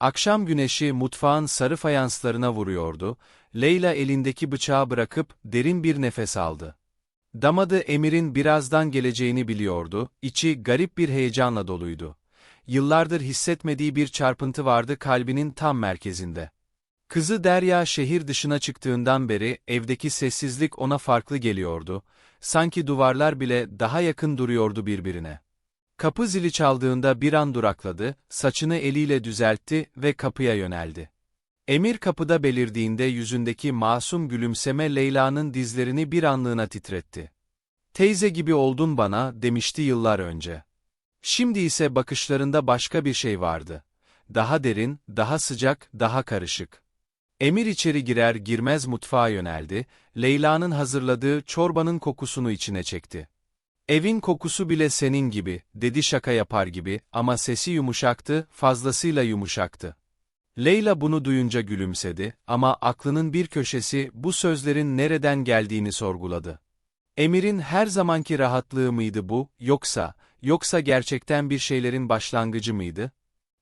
Akşam güneşi mutfağın sarı fayanslarına vuruyordu, Leyla elindeki bıçağı bırakıp derin bir nefes aldı. Damadı Emir'in birazdan geleceğini biliyordu, içi garip bir heyecanla doluydu. Yıllardır hissetmediği bir çarpıntı vardı kalbinin tam merkezinde. Kızı Derya şehir dışına çıktığından beri evdeki sessizlik ona farklı geliyordu, sanki duvarlar bile daha yakın duruyordu birbirine. Kapı zili çaldığında bir an durakladı, saçını eliyle düzeltti ve kapıya yöneldi. Emir kapıda belirdiğinde yüzündeki masum gülümseme Leyla'nın dizlerini bir anlığına titretti. Teyze gibi oldun bana, demişti yıllar önce. Şimdi ise bakışlarında başka bir şey vardı. Daha derin, daha sıcak, daha karışık. Emir içeri girer girmez mutfağa yöneldi, Leyla'nın hazırladığı çorbanın kokusunu içine çekti. Evin kokusu bile senin gibi, dedi şaka yapar gibi ama sesi yumuşaktı, fazlasıyla yumuşaktı. Leyla bunu duyunca gülümsedi ama aklının bir köşesi bu sözlerin nereden geldiğini sorguladı. Emir'in her zamanki rahatlığı mıydı bu, yoksa, yoksa gerçekten bir şeylerin başlangıcı mıydı?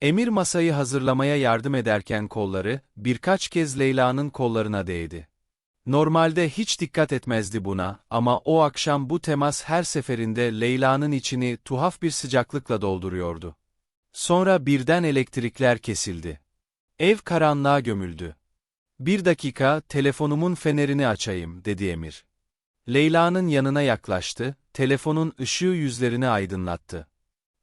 Emir masayı hazırlamaya yardım ederken kolları, birkaç kez Leyla'nın kollarına değdi. Normalde hiç dikkat etmezdi buna ama o akşam bu temas her seferinde Leyla'nın içini tuhaf bir sıcaklıkla dolduruyordu. Sonra birden elektrikler kesildi. Ev karanlığa gömüldü. Bir dakika, telefonumun fenerini açayım, dedi Emir. Leyla'nın yanına yaklaştı, telefonun ışığı yüzlerini aydınlattı.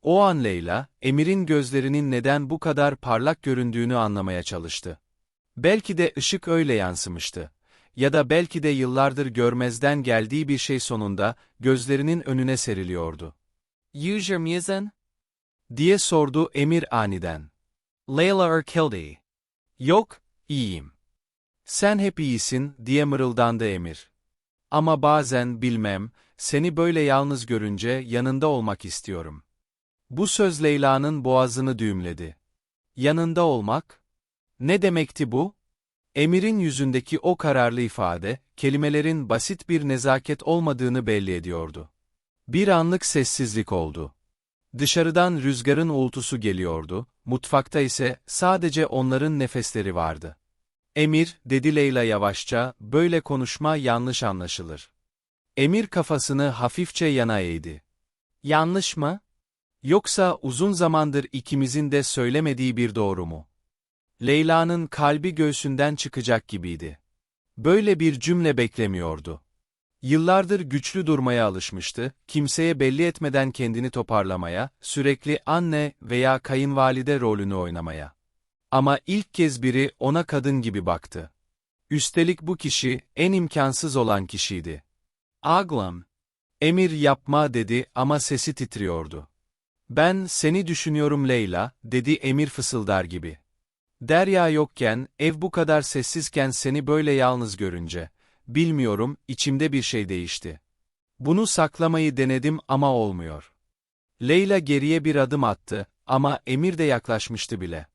O an Leyla, Emir'in gözlerinin neden bu kadar parlak göründüğünü anlamaya çalıştı. Belki de ışık öyle yansımıştı. Ya da belki de yıllardır görmezden geldiği bir şey sonunda, gözlerinin önüne seriliyordu. Use your musin? diye sordu Emir aniden. Layla or Kildi? Yok, iyiyim. Sen hep iyisin, diye mırıldandı Emir. Ama bazen bilmem, seni böyle yalnız görünce yanında olmak istiyorum. Bu söz Leyla'nın boğazını düğümledi. Yanında olmak? Ne demekti bu? Emir'in yüzündeki o kararlı ifade, kelimelerin basit bir nezaket olmadığını belli ediyordu. Bir anlık sessizlik oldu. Dışarıdan rüzgarın uğultusu geliyordu, mutfakta ise sadece onların nefesleri vardı. Emir, dedi Leyla yavaşça, böyle konuşma yanlış anlaşılır. Emir kafasını hafifçe yana eğdi. Yanlış mı? Yoksa uzun zamandır ikimizin de söylemediği bir doğru mu? Leyla'nın kalbi göğsünden çıkacak gibiydi. Böyle bir cümle beklemiyordu. Yıllardır güçlü durmaya alışmıştı, kimseye belli etmeden kendini toparlamaya, sürekli anne veya kayınvalide rolünü oynamaya. Ama ilk kez biri ona kadın gibi baktı. Üstelik bu kişi, en imkansız olan kişiydi. Aglam. Emir yapma dedi ama sesi titriyordu. Ben seni düşünüyorum Leyla, dedi Emir fısıldar gibi. Derya yokken, ev bu kadar sessizken seni böyle yalnız görünce, bilmiyorum, içimde bir şey değişti. Bunu saklamayı denedim ama olmuyor. Leyla geriye bir adım attı ama Emir de yaklaşmıştı bile.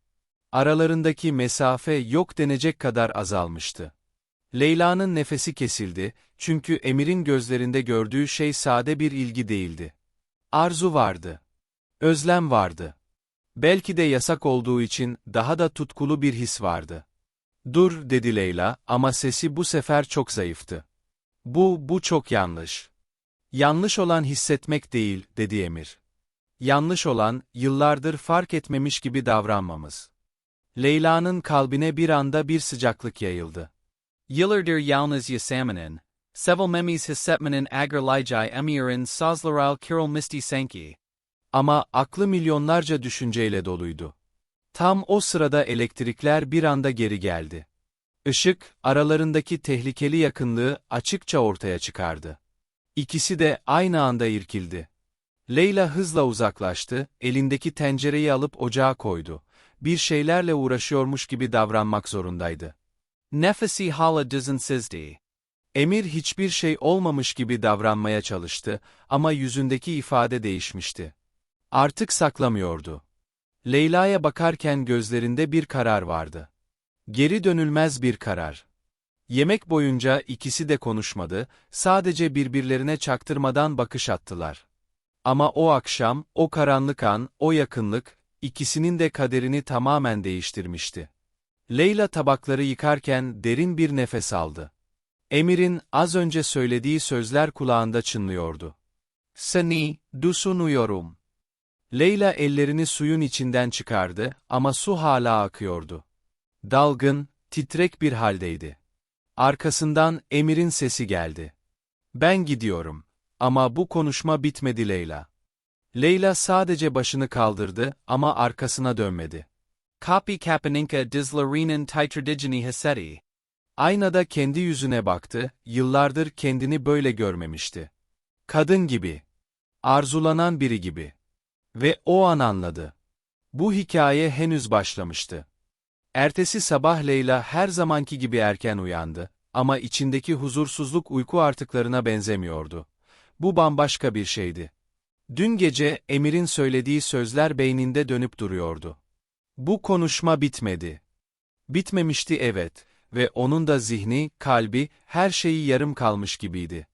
Aralarındaki mesafe yok denecek kadar azalmıştı. Leyla'nın nefesi kesildi çünkü Emir'in gözlerinde gördüğü şey sade bir ilgi değildi. Arzu vardı. Özlem vardı. Belki de yasak olduğu için daha da tutkulu bir his vardı. Dur, dedi Leyla ama sesi bu sefer çok zayıftı. Bu, bu çok yanlış. Yanlış olan hissetmek değil, dedi Emir. Yanlış olan, yıllardır fark etmemiş gibi davranmamız. Leyla'nın kalbine bir anda bir sıcaklık yayıldı. Yıllardır yalnız yaşamanin. Sevel memis hissetmenin agrelijai emirin sazlaral kiril misti sanki. Ama aklı milyonlarca düşünceyle doluydu. Tam o sırada elektrikler bir anda geri geldi. Işık, aralarındaki tehlikeli yakınlığı açıkça ortaya çıkardı. İkisi de aynı anda irkildi. Leyla hızla uzaklaştı, elindeki tencereyi alıp ocağa koydu. Bir şeylerle uğraşıyormuş gibi davranmak zorundaydı. Nefesi hala düzensizdi. Emir hiçbir şey olmamış gibi davranmaya çalıştı ama yüzündeki ifade değişmişti. Artık saklamıyordu. Leyla'ya bakarken gözlerinde bir karar vardı. Geri dönülmez bir karar. Yemek boyunca ikisi de konuşmadı, sadece birbirlerine çaktırmadan bakış attılar. Ama o akşam, o karanlık an, o yakınlık, ikisinin de kaderini tamamen değiştirmişti. Leyla tabakları yıkarken derin bir nefes aldı. Emir'in az önce söylediği sözler kulağında çınlıyordu. Seni, düşünüyorum. Leyla ellerini suyun içinden çıkardı ama su hala akıyordu. Dalgın, titrek bir haldeydi. Arkasından Emir'in sesi geldi. Ben gidiyorum. Ama bu konuşma bitmedi Leyla. Leyla sadece başını kaldırdı ama arkasına dönmedi. Copy Kapaninka Dizlarinen Titradigini Haseti. Aynada kendi yüzüne baktı, yıllardır kendini böyle görmemişti. Kadın gibi. Arzulanan biri gibi. Ve o an anladı. Bu hikaye henüz başlamıştı. Ertesi sabah Leyla her zamanki gibi erken uyandı ama içindeki huzursuzluk uyku artıklarına benzemiyordu. Bu bambaşka bir şeydi. Dün gece Emir'in söylediği sözler beyninde dönüp duruyordu. Bu konuşma bitmedi. Bitmemişti evet ve onun da zihni, kalbi, her şeyi yarım kalmış gibiydi.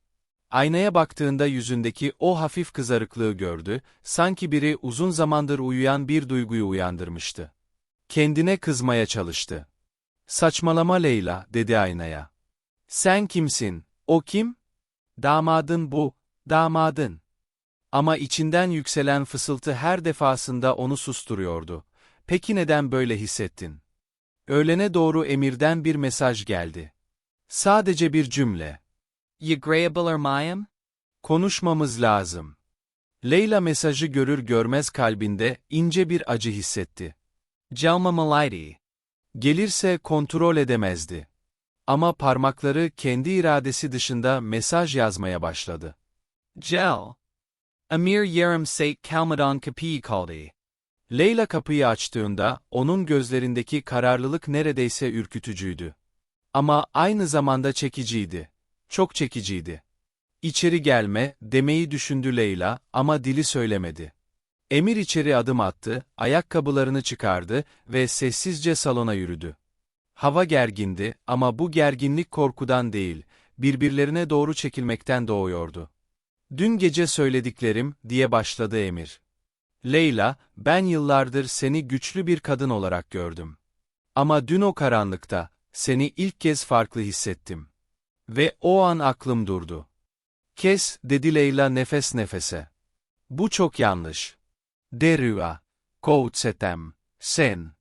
Aynaya baktığında yüzündeki o hafif kızarıklığı gördü, sanki biri uzun zamandır uyuyan bir duyguyu uyandırmıştı. Kendine kızmaya çalıştı. Saçmalama Leyla, dedi aynaya. Sen kimsin? O kim? Damadın bu, damadın. Ama içinden yükselen fısıltı her defasında onu susturuyordu. Peki neden böyle hissettin? Öğlene doğru emirden bir mesaj geldi. Sadece bir cümle. Yagreabilir mayam? Konuşmamız lazım. Leyla mesajı görür görmez kalbinde ince bir acı hissetti. Jelma Malidi. Gelirse kontrol edemezdi. Ama parmakları kendi iradesi dışında mesaj yazmaya başladı. Gel. Amir Yerim Sait Kalmadon Kapi Kaldi. Leyla kapıyı açtığında onun gözlerindeki kararlılık neredeyse ürkütücüydü. Ama aynı zamanda çekiciydi. Çok çekiciydi. İçeri gelme demeyi düşündü Leyla ama dili söylemedi. Emir içeri adım attı, ayakkabılarını çıkardı ve sessizce salona yürüdü. Hava gergindi ama bu gerginlik korkudan değil, birbirlerine doğru çekilmekten doğuyordu. Dün gece söylediklerim, diye başladı Emir. Leyla, ben yıllardır seni güçlü bir kadın olarak gördüm. Ama dün o karanlıkta, seni ilk kez farklı hissettim. Ve o an aklım durdu. Kes, dedi Leyla nefes nefese. Bu çok yanlış. Derua, Koutsetem, sen.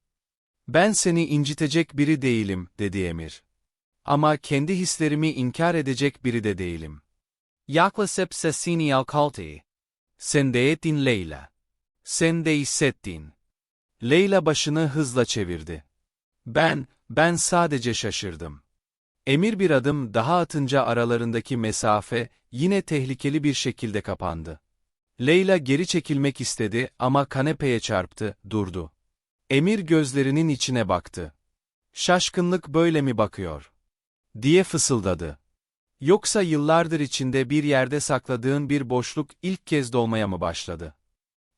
Ben seni incitecek biri değilim, dedi Emir. Ama kendi hislerimi inkar edecek biri de değilim. Yaklasip Sesini Alkalti. Sen de ettin Leyla. Sen de hissettin. Leyla başını hızla çevirdi. Ben, ben sadece şaşırdım. Emir bir adım daha atınca aralarındaki mesafe yine tehlikeli bir şekilde kapandı. Leyla geri çekilmek istedi ama kanepeye çarptı, durdu. Emir gözlerinin içine baktı. Şaşkınlık böyle mi bakıyor? diye fısıldadı. Yoksa yıllardır içinde bir yerde sakladığın bir boşluk ilk kez dolmaya mı başladı?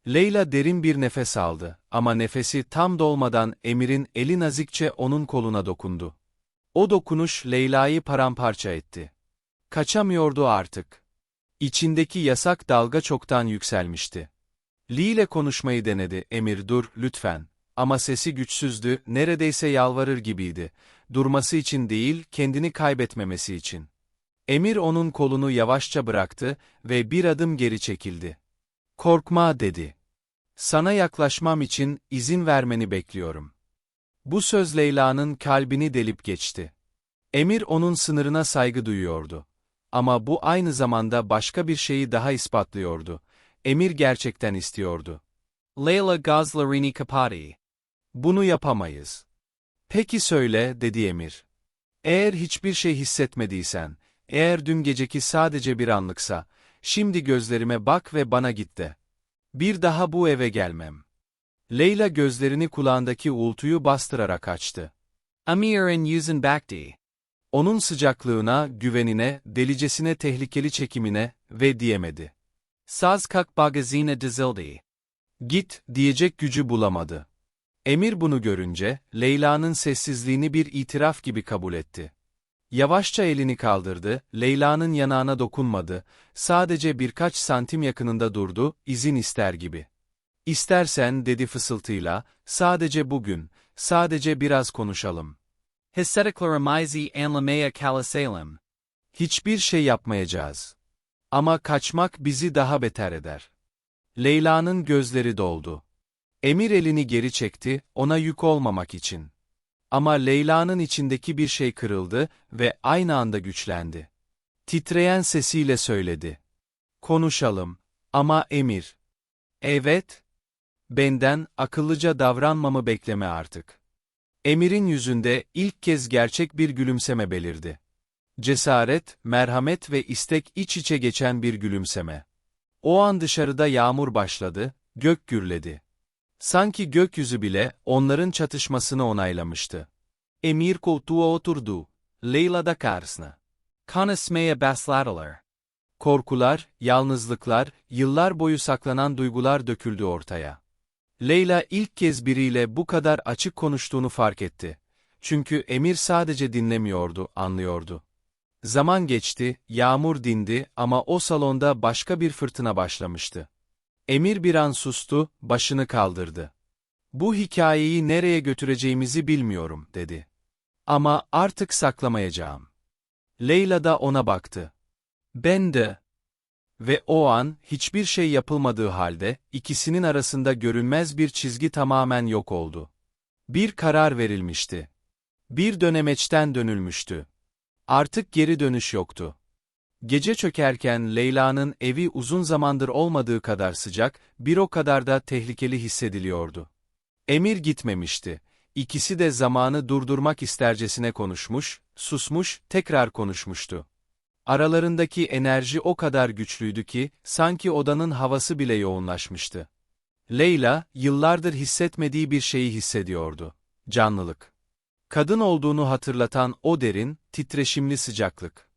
Leyla derin bir nefes aldı ama nefesi tam dolmadan Emir'in eli nazikçe onun koluna dokundu. O dokunuş Leyla'yı paramparça etti. Kaçamıyordu artık. İçindeki yasak dalga çoktan yükselmişti. Lee ile konuşmayı denedi, Emir dur, lütfen. Ama sesi güçsüzdü, neredeyse yalvarır gibiydi. Durması için değil, kendini kaybetmemesi için. Emir onun kolunu yavaşça bıraktı ve bir adım geri çekildi. Korkma dedi. Sana yaklaşmam için izin vermeni bekliyorum. Bu söz Leyla'nın kalbini delip geçti. Emir onun sınırına saygı duyuyordu. Ama bu aynı zamanda başka bir şeyi daha ispatlıyordu. Emir gerçekten istiyordu. Leyla Gazlarini Kapati. Bunu yapamayız. Peki söyle, dedi Emir. Eğer hiçbir şey hissetmediysen, eğer dün geceki sadece bir anlıksa, şimdi gözlerime bak ve bana git de. Bir daha bu eve gelmem. Leyla gözlerini kulağındaki uğultuyu bastırarak açtı. Amirin Yuzin Bakti. Onun sıcaklığına, güvenine, delicesine tehlikeli çekimine ve diyemedi. Sazkak Bagazina Dizildi. Git, diyecek gücü bulamadı. Emir bunu görünce, Leyla'nın sessizliğini bir itiraf gibi kabul etti. Yavaşça elini kaldırdı, Leyla'nın yanağına dokunmadı, sadece birkaç santim yakınında durdu, izin ister gibi. İstersen dedi fısıltıyla, sadece bugün, sadece biraz konuşalım. Hissetiklarimizi anlamaya kalisalim. Hiçbir şey yapmayacağız. Ama kaçmak bizi daha beter eder. Leyla'nın gözleri doldu. Emir elini geri çekti, ona yük olmamak için. Ama Leyla'nın içindeki bir şey kırıldı ve aynı anda güçlendi. Titreyen sesiyle söyledi. Konuşalım. Ama Emir. Evet. Benden akıllıca davranmamı bekleme artık. Emir'in yüzünde ilk kez gerçek bir gülümseme belirdi. Cesaret, merhamet ve istek iç içe geçen bir gülümseme. O an dışarıda yağmur başladı, gök gürledi. Sanki gökyüzü bile onların çatışmasını onaylamıştı. Emir koltuğa oturdu. Leyla da karşısına. Konuşmaya başladılar. Korkular, yalnızlıklar, yıllar boyu saklanan duygular döküldü ortaya. Leyla ilk kez biriyle bu kadar açık konuştuğunu fark etti. Çünkü Emir sadece dinlemiyordu, anlıyordu. Zaman geçti, yağmur dindi ama o salonda başka bir fırtına başlamıştı. Emir bir an sustu, başını kaldırdı. Bu hikayeyi nereye götüreceğimizi bilmiyorum, dedi. Ama artık saklamayacağım. Leyla da ona baktı. Ben de. Ve o an, hiçbir şey yapılmadığı halde, ikisinin arasında görünmez bir çizgi tamamen yok oldu. Bir karar verilmişti. Bir dönemeçten dönülmüştü. Artık geri dönüş yoktu. Gece çökerken Leyla'nın evi uzun zamandır olmadığı kadar sıcak, bir o kadar da tehlikeli hissediliyordu. Emir gitmemişti. İkisi de zamanı durdurmak istercesine konuşmuş, susmuş, tekrar konuşmuştu. Aralarındaki enerji o kadar güçlüydü ki, sanki odanın havası bile yoğunlaşmıştı. Leyla, yıllardır hissetmediği bir şeyi hissediyordu. Canlılık. Kadın olduğunu hatırlatan o derin, titreşimli sıcaklık.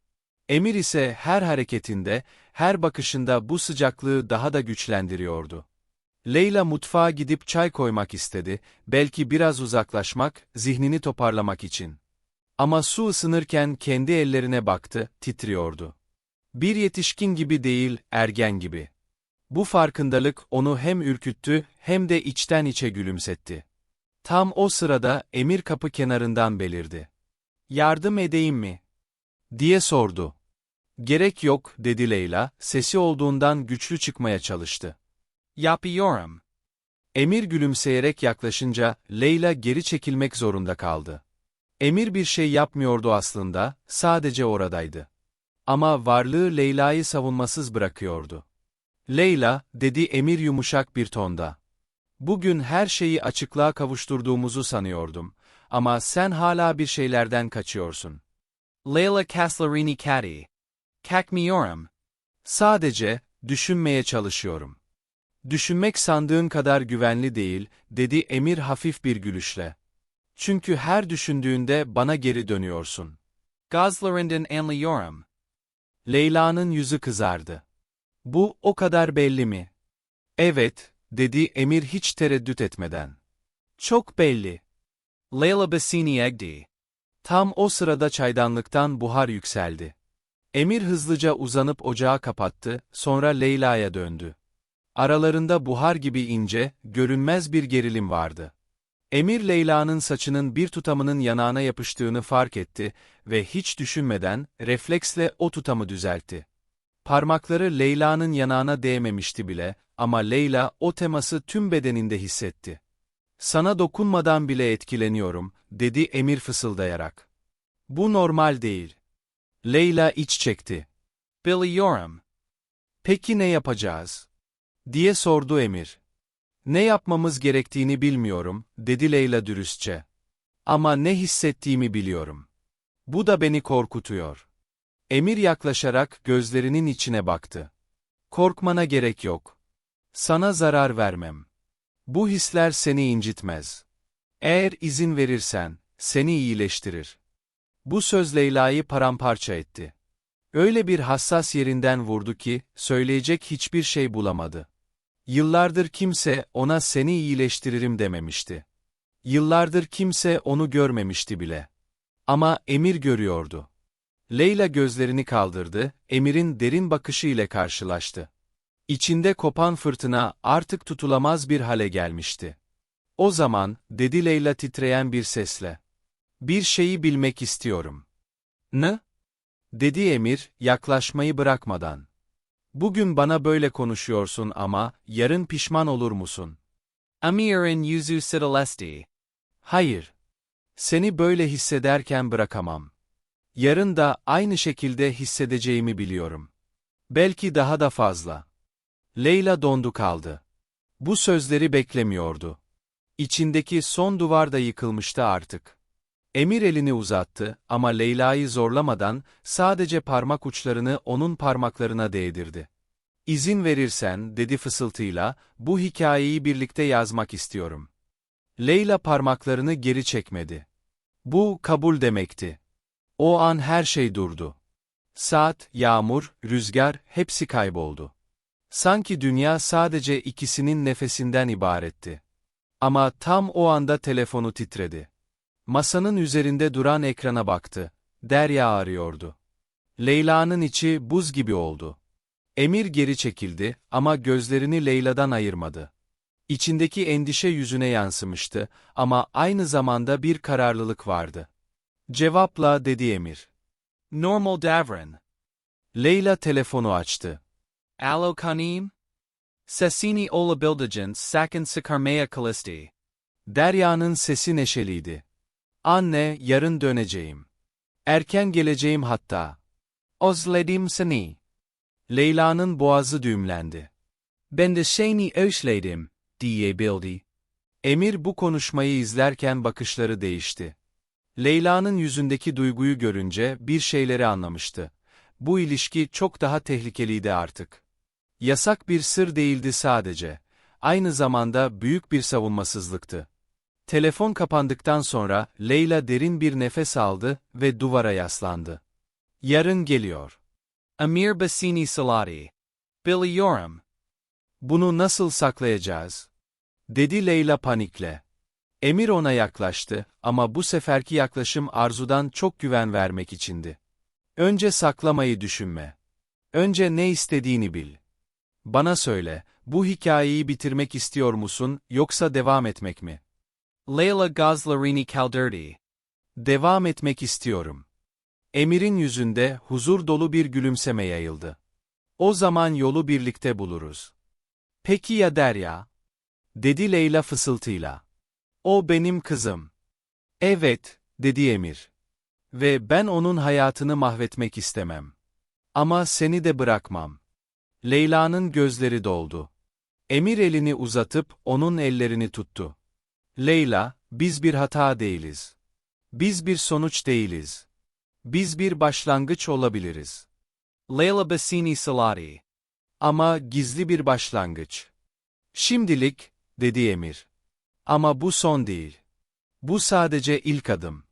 Emir ise her hareketinde, her bakışında bu sıcaklığı daha da güçlendiriyordu. Leyla mutfağa gidip çay koymak istedi, belki biraz uzaklaşmak, zihnini toparlamak için. Ama su ısınırken kendi ellerine baktı, titriyordu. Bir yetişkin gibi değil, ergen gibi. Bu farkındalık onu hem ürküttü hem de içten içe gülümsetti. Tam o sırada Emir kapı kenarından belirdi. Yardım edeyim mi? diye sordu. Gerek yok, dedi Leyla, sesi olduğundan güçlü çıkmaya çalıştı. Yapıyorum. Emir gülümseyerek yaklaşınca Leyla geri çekilmek zorunda kaldı. Emir bir şey yapmıyordu aslında, sadece oradaydı. Ama varlığı Leyla'yı savunmasız bırakıyordu. Leyla, dedi Emir yumuşak bir tonda. Bugün her şeyi açıklığa kavuşturduğumuzu sanıyordum. Ama sen hala bir şeylerden kaçıyorsun. Leyla Kaslarini Kati. Kakmiyorum. Sadece, düşünmeye çalışıyorum. Düşünmek sandığın kadar güvenli değil, dedi Emir hafif bir gülüşle. Çünkü her düşündüğünde bana geri dönüyorsun. Gazlarinden anlıyorum. Leyla'nın yüzü kızardı. Bu o kadar belli mi? Evet, dedi Emir hiç tereddüt etmeden. Çok belli. Leyla Basini Egdi. Tam o sırada çaydanlıktan buhar yükseldi. Emir hızlıca uzanıp ocağı kapattı, sonra Leyla'ya döndü. Aralarında buhar gibi ince, görünmez bir gerilim vardı. Emir Leyla'nın saçının bir tutamının yanağına yapıştığını fark etti ve hiç düşünmeden, refleksle o tutamı düzeltti. Parmakları Leyla'nın yanağına değmemişti bile ama Leyla o teması tüm bedeninde hissetti. Sana dokunmadan bile etkileniyorum, dedi Emir fısıldayarak. Bu normal değil. Leyla iç çekti. Biliyorum. Peki ne yapacağız? diye sordu Emir. Ne yapmamız gerektiğini bilmiyorum, dedi Leyla dürüstçe. Ama ne hissettiğimi biliyorum. Bu da beni korkutuyor. Emir yaklaşarak gözlerinin içine baktı. Korkmana gerek yok. Sana zarar vermem. Bu hisler seni incitmez. Eğer izin verirsen, seni iyileştirir. Bu söz Leyla'yı paramparça etti. Öyle bir hassas yerinden vurdu ki, söyleyecek hiçbir şey bulamadı. Yıllardır kimse ona seni iyileştiririm dememişti. Yıllardır kimse onu görmemişti bile. Ama Emir görüyordu. Leyla gözlerini kaldırdı, Emir'in derin bakışı ile karşılaştı. İçinde kopan fırtına artık tutulamaz bir hale gelmişti. O zaman, dedi Leyla titreyen bir sesle. Bir şeyi bilmek istiyorum. Ne? Dedi Emir, yaklaşmayı bırakmadan. Bugün bana böyle konuşuyorsun ama, yarın pişman olur musun? Amirin Yuzu Sitalesti. Hayır. Seni böyle hissederken bırakamam. Yarın da aynı şekilde hissedeceğimi biliyorum. Belki daha da fazla. Leyla dondu kaldı. Bu sözleri beklemiyordu. İçindeki son duvar da yıkılmıştı artık. Emir elini uzattı ama Leyla'yı zorlamadan sadece parmak uçlarını onun parmaklarına değdirdi. İzin verirsen, dedi fısıltıyla, bu hikayeyi birlikte yazmak istiyorum. Leyla parmaklarını geri çekmedi. Bu kabul demekti. O an her şey durdu. Saat, yağmur, rüzgar hepsi kayboldu. Sanki dünya sadece ikisinin nefesinden ibaretti. Ama tam o anda telefonu titredi. Masanın üzerinde duran ekrana baktı. Derya arıyordu. Leyla'nın içi buz gibi oldu. Emir geri çekildi ama gözlerini Leyla'dan ayırmadı. İçindeki endişe yüzüne yansımıştı ama aynı zamanda bir kararlılık vardı. Cevapla dedi Emir. Normal Davrin. Leyla telefonu açtı. Alo Kanim? Sesini olabildiğin sakın sıkarmaya kalisti. Derya'nın sesi neşeliydi. Anne, yarın döneceğim. Erken geleceğim hatta. Özledim seni. Leyla'nın boğazı düğümlendi. Ben de seni özledim, diyebildi. Emir bu konuşmayı izlerken bakışları değişti. Leyla'nın yüzündeki duyguyu görünce bir şeyleri anlamıştı. Bu ilişki çok daha tehlikeliydi artık. Yasak bir sır değildi sadece. Aynı zamanda büyük bir savunmasızlıktı. Telefon kapandıktan sonra Leyla derin bir nefes aldı ve duvara yaslandı. Yarın geliyor. Amir Basini Salati. Biliyorum. Bunu nasıl saklayacağız? Dedi Leyla panikle. Emir ona yaklaştı ama bu seferki yaklaşım arzudan çok güven vermek içindi. Önce saklamayı düşünme. Önce ne istediğini bil. Bana söyle, bu hikayeyi bitirmek istiyor musun yoksa devam etmek mi? Layla Gazlarini Kalderdi. Devam etmek istiyorum. Emir'in yüzünde huzur dolu bir gülümseme yayıldı. O zaman yolu birlikte buluruz. Peki ya Derya? Dedi Leyla fısıltıyla. O benim kızım. Evet, dedi Emir. Ve ben onun hayatını mahvetmek istemem. Ama seni de bırakmam. Leyla'nın gözleri doldu. Emir elini uzatıp onun ellerini tuttu. Leyla, biz bir hata değiliz. Biz bir sonuç değiliz. Biz bir başlangıç olabiliriz. Layla Basini Salati. Ama gizli bir başlangıç. Şimdilik, dedi Emir. Ama bu son değil. Bu sadece ilk adım.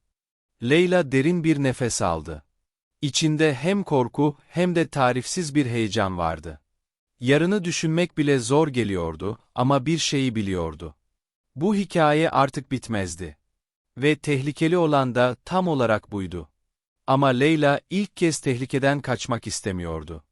Leyla derin bir nefes aldı. İçinde hem korku hem de tarifsiz bir heyecan vardı. Yarını düşünmek bile zor geliyordu ama bir şeyi biliyordu. Bu hikaye artık bitmezdi. Ve tehlikeli olan da tam olarak buydu. Ama Leyla ilk kez tehlikeden kaçmak istemiyordu.